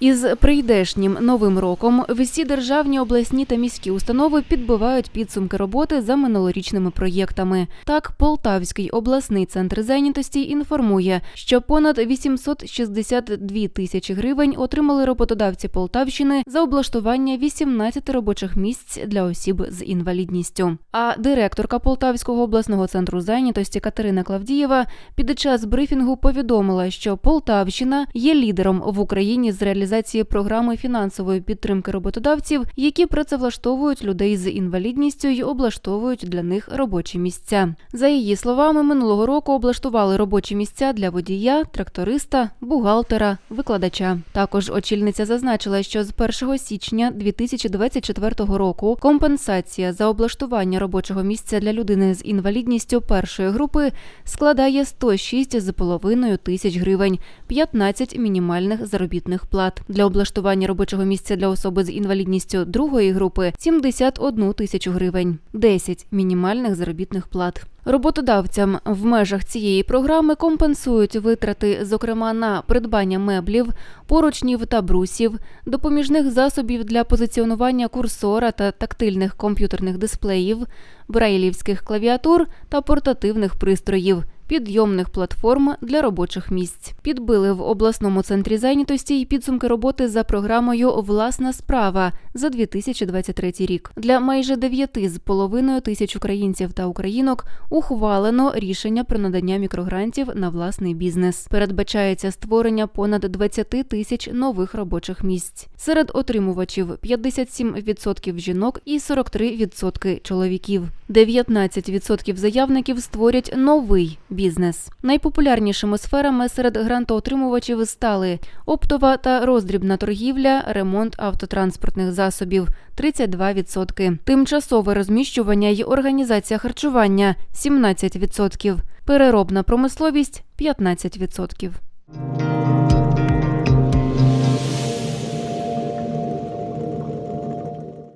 Із прийдешнім новим роком всі державні, обласні та міські установи підбивають підсумки роботи за минулорічними проєктами. Так, Полтавський обласний центр зайнятості інформує, що понад 862 тисячі гривень отримали роботодавці Полтавщини за облаштування 18 робочих місць для осіб з інвалідністю. А директорка Полтавського обласного центру зайнятості Катерина Клавдієва під час брифінгу повідомила, що Полтавщина є лідером в Україні з реалізації програми фінансової підтримки роботодавців, які працевлаштовують людей з інвалідністю і облаштовують для них робочі місця. За її словами, минулого року облаштували робочі місця для водія, тракториста, бухгалтера, викладача. Також очільниця зазначила, що з 1 січня 2024 року компенсація за облаштування робочого місця для людини з інвалідністю першої групи складає 106,5 тисяч гривень, 15 мінімальних заробітних плат. Для облаштування робочого місця для особи з інвалідністю другої групи 71 тисячу гривень, 10 мінімальних заробітних плат. Роботодавцям в межах цієї програми компенсують витрати, зокрема на придбання меблів, поручнів та брусів, допоміжних засобів для позиціонування курсора та тактильних комп'ютерних дисплеїв, брайлівських клавіатур та портативних пристроїв. Підйомних платформ для робочих місць підбили в обласному центрі зайнятості й підсумки роботи за програмою Власна справа за 2023 рік. Для майже 9 з половиною тисяч українців та українок ухвалено рішення про надання мікрогрантів на власний бізнес. Передбачається створення понад 20 тисяч нових робочих місць. Серед отримувачів 57% жінок і 43% чоловіків. 19% заявників створять новий бізнес. Найпопулярнішими сферами серед грантоотримувачів стали оптова та роздрібна торгівля, ремонт автотранспортних засобів 32%, тимчасове розміщування й організація харчування 17%, переробна промисловість 15%.